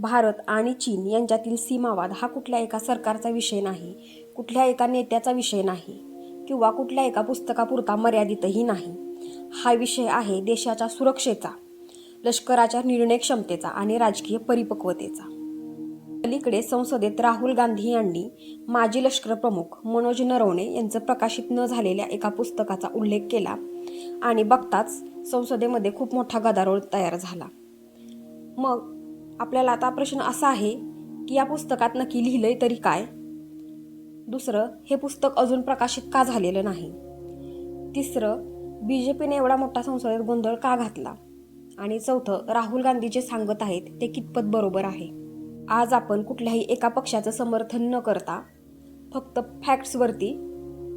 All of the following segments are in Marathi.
भारत आणि चीन यांच्यातील सीमावाद हा कुठल्या एका सरकारचा विषय नाही कुठल्या एका नेत्याचा विषय नाही किंवा कुठल्या एका पुस्तकापुरता मर्यादितही नाही. हा विषय आहे देशाच्या सुरक्षेचा लष्कराच्या निर्णय क्षमतेचा आणि राजकीय परिपक्वतेचा. अलीकडे संसदेत राहुल गांधी यांनी माजी लष्करप्रमुख मनोज नरवणे यांचं प्रकाशित न झालेल्या एका पुस्तकाचा उल्लेख केला आणि बघताच संसदेमध्ये खूप मोठा गदारोळ तयार झाला. मग आपल्याला आता प्रश्न असा आहे की या पुस्तकात नक्की लिहिलंय तरी काय? दुसरं हे पुस्तक अजून प्रकाशित का झालेलं नाही? तिसरं बी जे पीने एवढा मोठा संसदेत गोंधळ का घातला? आणि चौथं राहुल गांधी जे सांगत आहेत ते कितपत बरोबर आहे? आज आपण कुठल्याही एका पक्षाचं समर्थन न करता फक्त फॅक्ट्सवरती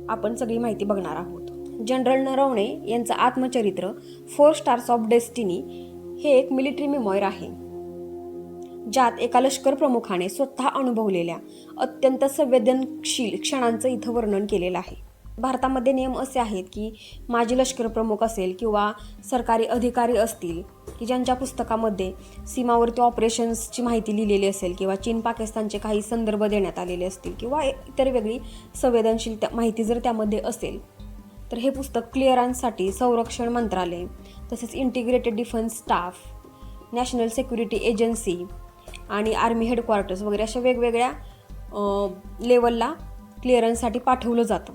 आपण सगळी माहिती बघणार आहोत. जनरल नरवणे यांचं आत्मचरित्र फोर स्टार्स ऑफ डेस्टिनी हे एक मिलिटरी मेमॉयर आहे. ज्यात एका लष्कर प्रमुखाने स्वतः अनुभवलेल्या अत्यंत संवेदनशील क्षणांचं इथं वर्णन केलेलं आहे. भारतामध्ये नियम असे आहेत की माजी लष्कर प्रमुख असेल किंवा सरकारी अधिकारी असतील की ज्यांच्या पुस्तकामध्ये सीमावरती ऑपरेशन्सची माहिती लिहिलेली असेल किंवा चीन पाकिस्तानचे काही संदर्भ देण्यात आलेले असतील किंवा इतर वेगळी संवेदनशील त्या माहिती जर त्यामध्ये असेल तर हे पुस्तक क्लिअरांसाठी संरक्षण मंत्रालय तसेच integrated defence staff national security agency आणि आर्मी हेडक्वार्टर्स वगैरे अशा वेगवेगळ्या लेवलला क्लिअरन्ससाठी पाठवलं जातं.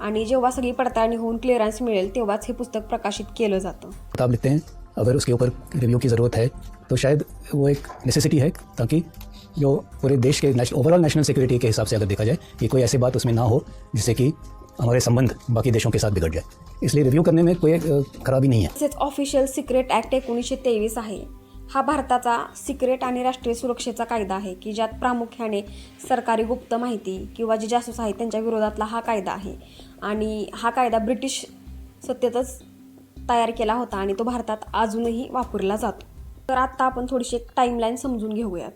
आणि जेव्हा सगळी पडताळणी होऊन क्लिअरन्स मिळेल तेव्हाच हे पुस्तक प्रकाशित केलं जातं. किताब लिखते हैं अगर उसके ऊपर रिव्यू की ज़रूरत है तो शायद वो एक नेसेसिटी है ताकि जो पूरे देश के ओवरऑल नेशनल सिक्योरिटी के हिसाब से अगर देखा जाए कि कोई ऐसी बात उसमें ना हो जिससे कि हमारे संबंध बाकी देशों के साथ बिगड़ जाए। इसलिए रिव्यू करने में कोई खराबी नहीं है। ऑफिशियल सिक्रेट ॲक्ट एकोणीसशे तेवीस आहे. हा भारताचा सिक्रेट आणि राष्ट्रीय सुरक्षेचा कायदा आहे की ज्यात प्रामुख्याने सरकारी गुप्त माहिती किंवा जे जासूस आहेत त्यांच्या विरोधातला हा कायदा आहे. आणि हा कायदा ब्रिटिश सत्तेतच तयार केला होता आणि तो भारतात अजूनही वापरला जातो. तर आत्ता आपण थोडीशी एक टाईमलाईन समजून घेऊयात.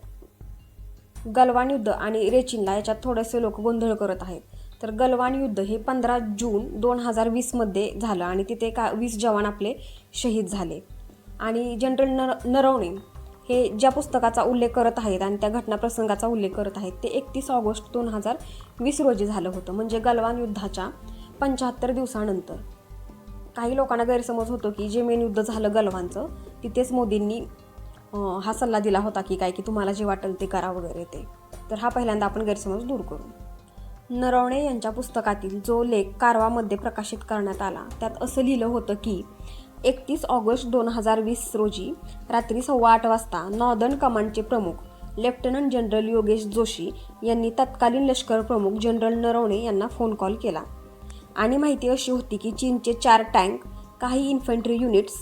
गलवान युद्ध आणि रेचिनला याच्यात थोडेसे लोक गोंधळ करत आहेत. तर गलवान युद्ध हे पंधरा जून दोन हजार वीसमध्ये झालं आणि तिथे का वीस जवान आपले शहीद झाले. आणि जनरल नर नरवणे हे ज्या पुस्तकाचा उल्लेख करत आहेत आणि त्या घटनाप्रसंगाचा उल्लेख करत आहेत ते एकतीस ऑगस्ट दोन हजार वीस रोजी झालं होतं. म्हणजे गलवान युद्धाच्या पंच्याहत्तर दिवसानंतर. काही लोकांना गैरसमज होतो की जे मेन युद्ध झालं गलवानचं तिथेच मोदींनी हा सल्ला दिला होता की काय की तुम्हाला जे वाटेल ते करा वगैरे ते. तर हा पहिल्यांदा आपण गैरसमज दूर करू. नरवणे यांच्या पुस्तकातील जो लेख कारवामध्ये प्रकाशित करण्यात आला त्यात असं लिहिलं होतं की एकतीस ऑगस्ट दोन हजार वीस रोजी रात्री सव्वा आठ वाजता नॉर्दर्न कमांडचे प्रमुख लेफ्टनंट जनरल योगेश जोशी यांनी तत्कालीन लष्कर प्रमुख जनरल नरवणे यांना फोन कॉल केला. आणि माहिती अशी होती की चीनचे चार टँक काही इन्फंट्री युनिट्स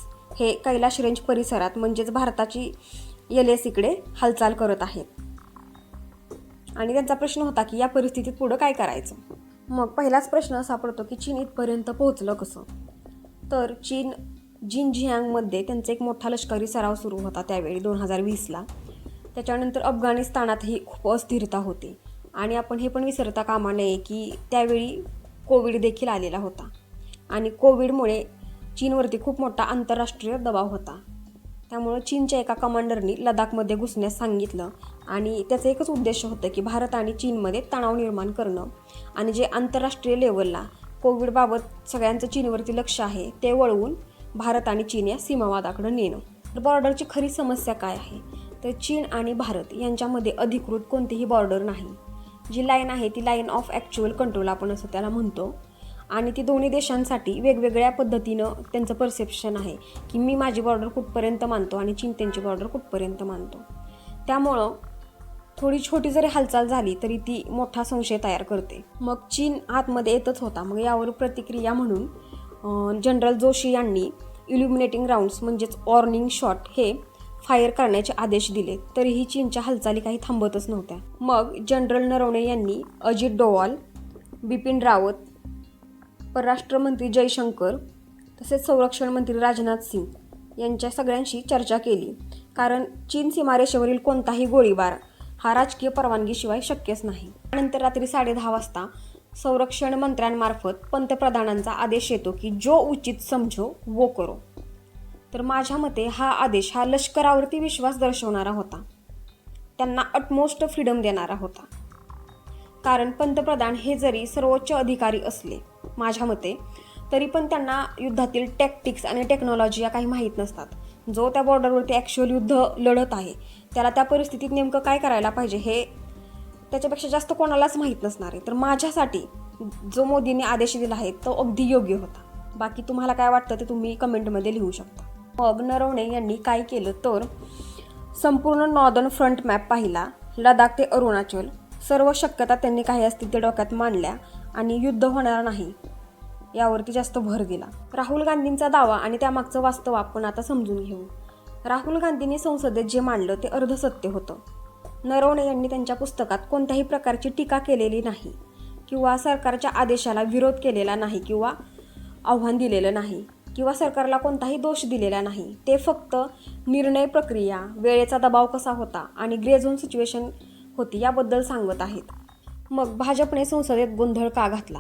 हे कैलाश रेंज परिसरात म्हणजेच भारताची एल इकडे हालचाल करत आहेत. आणि त्यांचा प्रश्न होता की या परिस्थितीत पुढं काय करायचं? मग पहिलाच प्रश्न असा पडतो की चीन इथपर्यंत पोहोचलं कसं? तर चीन जिनझियांगमध्ये त्यांचा एक मोठा लष्करी सराव सुरू होता त्यावेळी दोन हजार वीसला. त्याच्यानंतर अफगाणिस्तानातही खूप अस्थिरता होती. आणि आपण हे पण विसरता कामा नये की त्यावेळी कोविड देखील आलेला होता. आणि कोविडमुळे चीनवरती खूप मोठा आंतरराष्ट्रीय दबाव होता. त्यामुळं चीनच्या एका कमांडरनी लडाखमध्ये घुसण्यास सांगितलं. आणि त्याचं एकच उद्देश होतं की भारत आणि चीनमध्ये तणाव निर्माण करणं. आणि जे आंतरराष्ट्रीय लेवलला कोविडबाबत सगळ्यांचं चीनवरती लक्ष आहे ते वळवून भारत आणि चीन या सीमावादाकडं नेणं. तर बॉर्डरची खरी समस्या काय आहे? तर चीन आणि भारत यांच्यामध्ये अधिकृत कोणतीही बॉर्डर नाही. जी लाईन आहे ती लाईन ऑफ ॲक्च्युअल कंट्रोल आपण असं त्याला म्हणतो. आणि ती दोन्ही देशांसाठी वेगवेगळ्या पद्धतीनं त्यांचं परसेप्शन आहे की मी माझी बॉर्डर कुठपर्यंत मानतो आणि चीन त्यांची बॉर्डर कुठपर्यंत मानतो. त्यामुळं थोडी छोटी जरी हालचाल झाली तरी ती मोठा संशय तयार करते. मग चीन आतमध्ये येतच होता. मग यावर प्रतिक्रिया म्हणून जनरल जोशी यांनी इल्युमिनेटिंग राऊंड्स म्हणजेच वॉर्निंग शॉट हे फायर करण्याचे आदेश दिले. तरीही चीनच्या हालचाली काही थांबतच नव्हत्या. मग जनरल नरवणे यांनी अजित डोवाल बिपिन रावत परराष्ट्र मंत्री जयशंकर तसेच संरक्षण मंत्री राजनाथ सिंग यांच्या सगळ्यांशी चर्चा केली. कारण चीन सीमारेषेवरील कोणताही गोळीबार हा राजकीय परवानगीशिवाय शक्यच नाही. त्यानंतर रात्री साडेदहा वाजता संरक्षण मंत्र्यांमार्फत पंतप्रधानांचा आदेश येतो की जो उचित समजो वो करो. तर माझ्या मते हा आदेश हा लष्करावरती विश्वास दर्शवणारा होता. त्यांना अटमोस्ट फ्रीडम देणारा होता. कारण पंतप्रधान हे जरी सर्वोच्च अधिकारी असले माझ्या मते तरी पण त्यांना युद्धातील टॅक्टिक्स आणि टेक्नॉलॉजी या काही माहीत नसतात. जो त्या बॉर्डरवरती ॲक्च्युअल युद्ध लढत आहे त्याला त्या परिस्थितीत नेमकं काय करायला पाहिजे हे त्याच्यापेक्षा जास्त कोणालाच माहीत नसणार आहे. तर माझ्यासाठी जो मोदींनी आदेश दिला आहे तो अगदी योग्य होता. बाकी तुम्हाला काय वाटतं ते तुम्ही कमेंटमध्ये लिहू शकता. मग नरवणे यांनी काय केलं तर संपूर्ण नॉर्दर्न फ्रंट मॅप पाहिला लडाख ते अरुणाचल सर्व शक्यता त्यांनी काही असतील ते डोक्यात मांडल्या आणि युद्ध होणार नाही यावरती जास्त भर दिला. राहुल गांधींचा दावा आणि त्यामागचं वास्तव आपण आता समजून घेऊ. राहुल गांधींनी संसदेत जे मांडलं ते अर्धसत्य होतं. नरवणे यांनी त्यांच्या पुस्तकात कोणत्याही प्रकारची टीका केलेली नाही किंवा सरकारच्या आदेशाला विरोध केलेला नाही किंवा आव्हान दिलेलं नाही किंवा सरकारला कोणताही दोष दिलेला नाही. ते फक्त निर्णय प्रक्रिया वेळेचा दबाव कसा होता आणि ग्रे झोन सिच्युएशन होती याबद्दल सांगत आहेत. मग भाजपने संसदेत गोंधळ का घातला?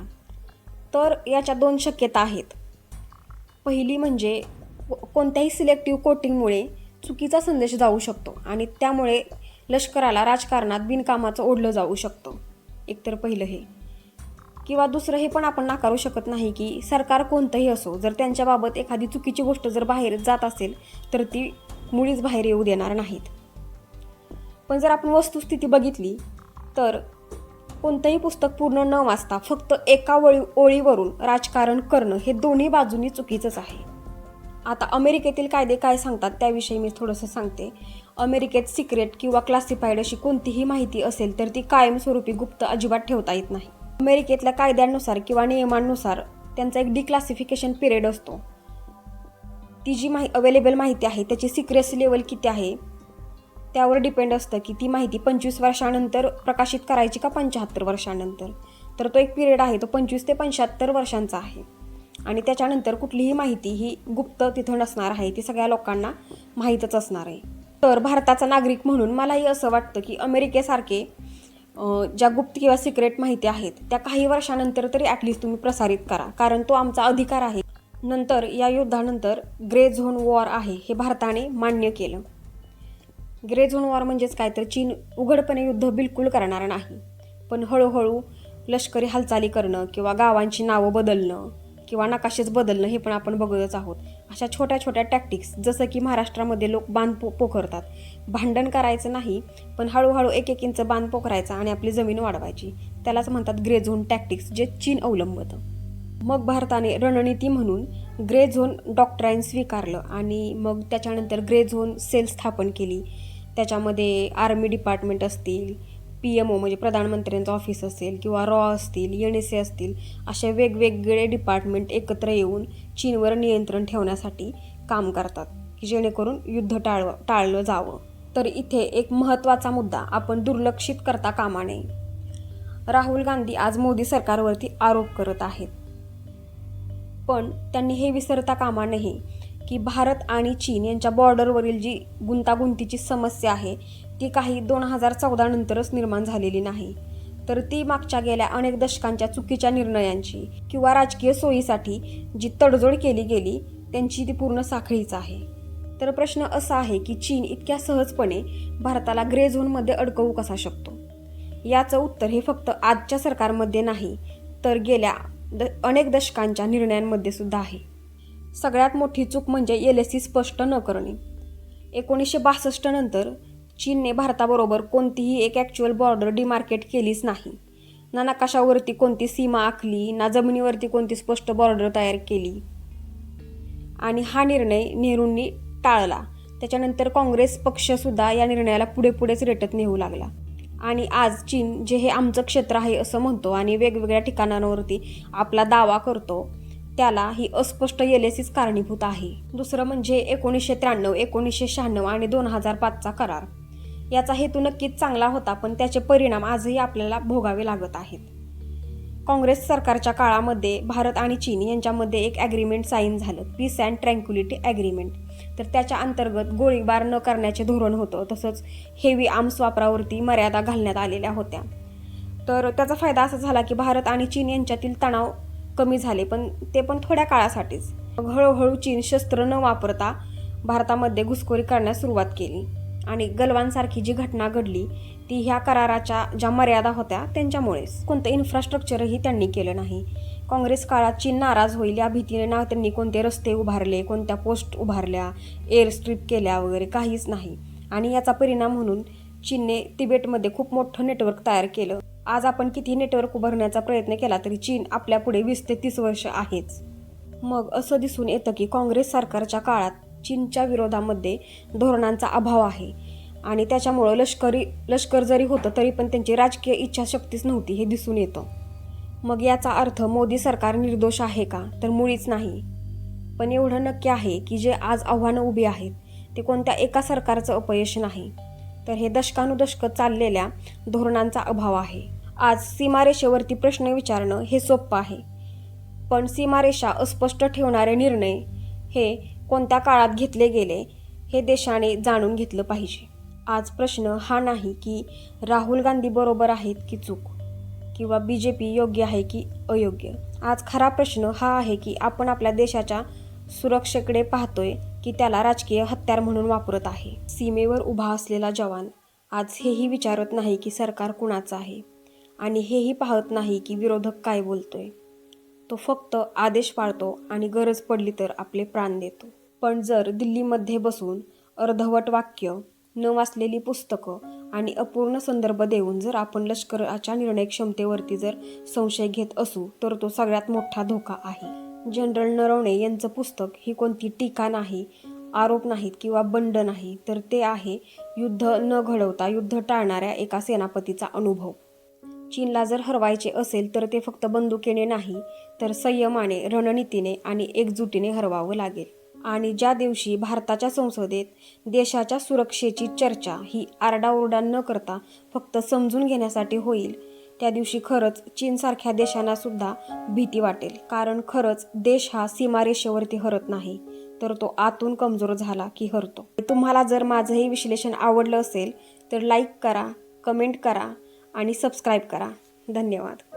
तर याच्या दोन शक्यता आहेत. पहिली म्हणजे कोणत्याही सिलेक्टिव्ह कोटिंगमुळे चुकीचा संदेश जाऊ शकतो आणि त्यामुळे लष्कराला राजकारणात बिनकामाचं ओढलं जाऊ शकतं. एकतर पहिलं हे. किंवा दुसरं हे पण आपण नाकारू शकत नाही की सरकार कोणतंही असो जर त्यांच्याबाबत एखादी चुकीची गोष्ट जर बाहेर जात असेल तर ती मुळीच बाहेर येऊ देणार नाहीत. पण जर आपण वस्तुस्थिती बघितली तर कोणतंही पुस्तक पूर्ण न वाचता फक्त एका वळी ओळीवरून राजकारण करणं हे दोन्ही बाजूनी चुकीचंच आहे. आता अमेरिकेतील कायदे काय सांगतात त्याविषयी मी थोडंसं सांगते. अमेरिकेत सिक्रेट किंवा क्लासिफाईड अशी कोणतीही माहिती असेल तर ती कायमस्वरूपी गुप्त अजिबात ठेवता येत नाही. अमेरिकेतल्या कायद्यांनुसार किंवा नियमांनुसार त्यांचा एक डिक्लासिफिकेशन पिरियड असतो. ती जी माहि अवेलेबल माहिती आहे त्याची सिक्रेसी लेवल किती आहे त्यावर डिपेंड असतं की ती माहिती पंचवीस वर्षानंतर प्रकाशित करायची का पंच्याहत्तर वर्षानंतर? तर तो एक पिरियड आहे तो पंचवीस ते पंच्याहत्तर वर्षांचा आहे. आणि त्याच्यानंतर कुठलीही माहिती ही गुप्त तिथं नसणार आहे ती सगळ्या लोकांना माहीतच असणार आहे. तर भारताचा नागरिक म्हणून मलाही असं वाटतं की अमेरिकेसारखे ज्या गुप्त किंवा सिक्रेट माहिती आहेत त्या काही वर्षानंतर तरी ॲटलिस्ट तुम्ही प्रसारित करा. कारण तो आमचा अधिकार आहे. नंतर या युद्धानंतर ग्रे झोन वॉर आहे हे भारताने मान्य केलं. ग्रे झोन वॉर म्हणजेच काय? तर चीन उघडपणे युद्ध बिलकुल करणार नाही. पण हळूहळू लष्करी हालचाली करणं किंवा गावांची नावं बदलणं किंवा नकाशेच बदलणं हे पण आपण बघतच आहोत. अशा छोट्या छोट्या टॅक्टिक्स जसं की महाराष्ट्रामध्ये लोक बांध पो पोखरतात. भांडण करायचं नाही पण हळूहळू एक एक इंच बांध पोखरायचा आणि आपली जमीन वाढवायची. त्यालाच म्हणतात ग्रे झोन टॅक्टिक्स जे चीन अवलंबतं. मग भारताने रणनीती म्हणून ग्रे झोन डॉक्ट्राईन स्वीकारलं आणि मग त्याच्यानंतर ग्रे झोन सेल स्थापन केली. त्याच्यामध्ये आर्मी डिपार्टमेंट असतील पी एम ओ म्हणजे प्रधानमंत्र्यांचं ऑफिस असेल किंवा रॉ असतील एन एस ए असतील असे वेगवेगळे डिपार्टमेंट एकत्र येऊन चीनवर नियंत्रण ठेवण्यासाठी काम करतात की जेणेकरून युद्ध टाळवं टाळलं जावं. तर इथे एक महत्त्वाचा मुद्दा आपण दुर्लक्षित करता कामा नये. राहुल गांधी आज मोदी सरकारवरती आरोप करत आहेत. पण त्यांनी हे विसरता कामा नये. की भारत आणि चीन यांच्या बॉर्डरवरील जी गुंतागुंतीची समस्या आहे ती काही दोन हजार चौदा नंतरच निर्माण झालेली नाही. तर ती मागच्या गेल्या अनेक दशकांच्या चुकीच्या निर्णयांची किंवा राजकीय सोयीसाठी जी तडजोड केली गेली त्यांची ती पूर्ण साखळीच आहे. तर प्रश्न असा आहे की चीन इतक्या सहजपणे भारताला ग्रे झोनमध्ये अडकवू कसा शकतो? याचं उत्तर हे फक्त आजच्या सरकारमध्ये नाही तर गेल्या द अनेक दशकांच्या निर्णयांमध्ये सुद्धा आहे. सगळ्यात मोठी चूक म्हणजे एल एस सी स्पष्ट न करणे. एकोणीसशे बासष्ट नंतर चीनने भारताबरोबर कोणतीही एक ॲक्च्युअल बॉर्डर डिमार्केट केलीच नाही. ना नकाशावरती कोणती सीमा आखली ना जमिनीवरती कोणती स्पष्ट बॉर्डर तयार केली. आणि हा निर्णय नेहरूंनी टाळला. त्याच्यानंतर काँग्रेस पक्षसुद्धा या निर्णयाला पुढे पुढेच रेटत नेऊ लागला. आणि आज चीन जे हे आमचं क्षेत्र आहे असं म्हणतो आणि वेगवेगळ्या ठिकाणांवरती आपला दावा करतो त्याला ही अस्पष्ट एल कारणीभूत आहे. दुसरं म्हणजे एकोणीसशे त्र्याण्णव एकोणीसशे शहाण्णव आणि दोन हजार पाचचा करार. याचा हेतू नक्कीच चांगला होता पण त्याचे परिणाम आजही आपल्याला भोगावे लागत आहेत. काँग्रेस सरकारच्या काळामध्ये भारत आणि चीन यांच्यामध्ये एक ॲग्रीमेंट साईन झालं पीस अँड ट्रँक्युलिटी ॲग्रीमेंट तर त्याच्या अंतर्गत गोळीबार न करण्याचे धोरण होतं तसंच हेवी आर्म्स वापरावरती मर्यादा घालण्यात आलेल्या होत्या. तर त्याचा फायदा असा झाला की भारत आणि चीन यांच्यातील तणाव कमी झाले पण ते पण थोड्या काळासाठीच. मग हळूहळू चीन शस्त्र न वापरता भारतामध्ये घुसखोरी करण्यास सुरुवात केली. आणि गलवानसारखी जी घटना घडली ती ह्या कराराच्या ज्या मर्यादा होत्या त्यांच्यामुळेच. कोणतं इन्फ्रास्ट्रक्चरही त्यांनी केलं नाही. काँग्रेस काळात चीन नाराज होईल या भीतीने ना त्यांनी कोणते रस्ते उभारले कोणत्या पोस्ट उभारल्या एअर स्ट्रीप केल्या वगैरे काहीच नाही. आणि याचा परिणाम म्हणून चीनने तिबेटमध्ये खूप मोठं नेटवर्क तयार केलं. आज आपण किती नेटवर्क उभारण्याचा प्रयत्न केला तरी चीन आपल्या पुढे वीस ते तीस वर्ष आहेच. मग असं दिसून येतं की काँग्रेस सरकारच्या काळात चीनच्या विरोधामध्ये धोरणांचा अभाव आहे. आणि त्याच्यामुळं लष्करी लष्कर जरी होतं तरी पण त्यांची राजकीय इच्छाशक्तीच नव्हती हे दिसून येतं. मग याचा अर्थ मोदी सरकार निर्दोष आहे का? तर मुळीच नाही. पण एवढं नक्की आहे की जे आज आव्हानं उभी आहेत ते कोणत्या एका सरकारचं अपयश नाही. तर हे दशकानुदशकं चाललेल्या धोरणांचा अभाव आहे. आज सीमारेषेवरती प्रश्न विचारणं हे सोपं आहे. पण सीमारेषा अस्पष्ट ठेवणारे निर्णय हे कोणत्या काळात घेतले गेले हे देशाने जाणून घेतलं पाहिजे. आज प्रश्न हा नाही की राहुल गांधी बरोबर आहेत की चूक किंवा बी जे पी योग्य आहे की अयोग्य. आज खरा प्रश्न हा आहे की आपण आपल्या देशाच्या सुरक्षेकडे पाहतोय की त्याला राजकीय हत्यार म्हणून वापरत आहे. सीमेवर उभा असलेला जवान आज हेही विचारत नाही की सरकार कुणाचं आहे आणि हेही पाहत नाही की विरोधक काय बोलतोय. तो फक्त आदेश पाळतो आणि गरज पडली तर आपले प्राण देतो. पण जर दिल्लीमध्ये बसून अर्धवट वाक्य न वाचलेली पुस्तकं आणि अपूर्ण संदर्भ देऊन जर आपण लष्कराच्या निर्णय क्षमतेवरती जर संशय घेत असू तर तो सगळ्यात मोठा धोका आहे. जनरल नरवणे यांचं पुस्तक ही कोणती टीका नाही आरोप नाहीत किंवा बंड नाही तर ते आहे युद्ध न घडवता युद्ध टाळणाऱ्या एका सेनापतीचा अनुभव. चीनला जर हरवायचे असेल तर ते फक्त बंदुकीने नाही तर संयमाने रणनीतीने आणि एकजुटीने हरवावं लागेल. आणि ज्या दिवशी भारताच्या संसदेत देशाच्या सुरक्षेची चर्चा ही आरडाओरडा न करता फक्त समजून घेण्यासाठी होईल त्या दिवशी खरंच चीनसारख्या देशांना सुद्धा भीती वाटेल. कारण खरंच देश हा सीमारेषेवरती हरत नाही तर तो आतून कमजोर झाला की हरतो. तुम्हाला जर माझं हे विश्लेषण आवडलं असेल तर लाईक करा कमेंट करा आणि सबस्क्राईब करा. धन्यवाद.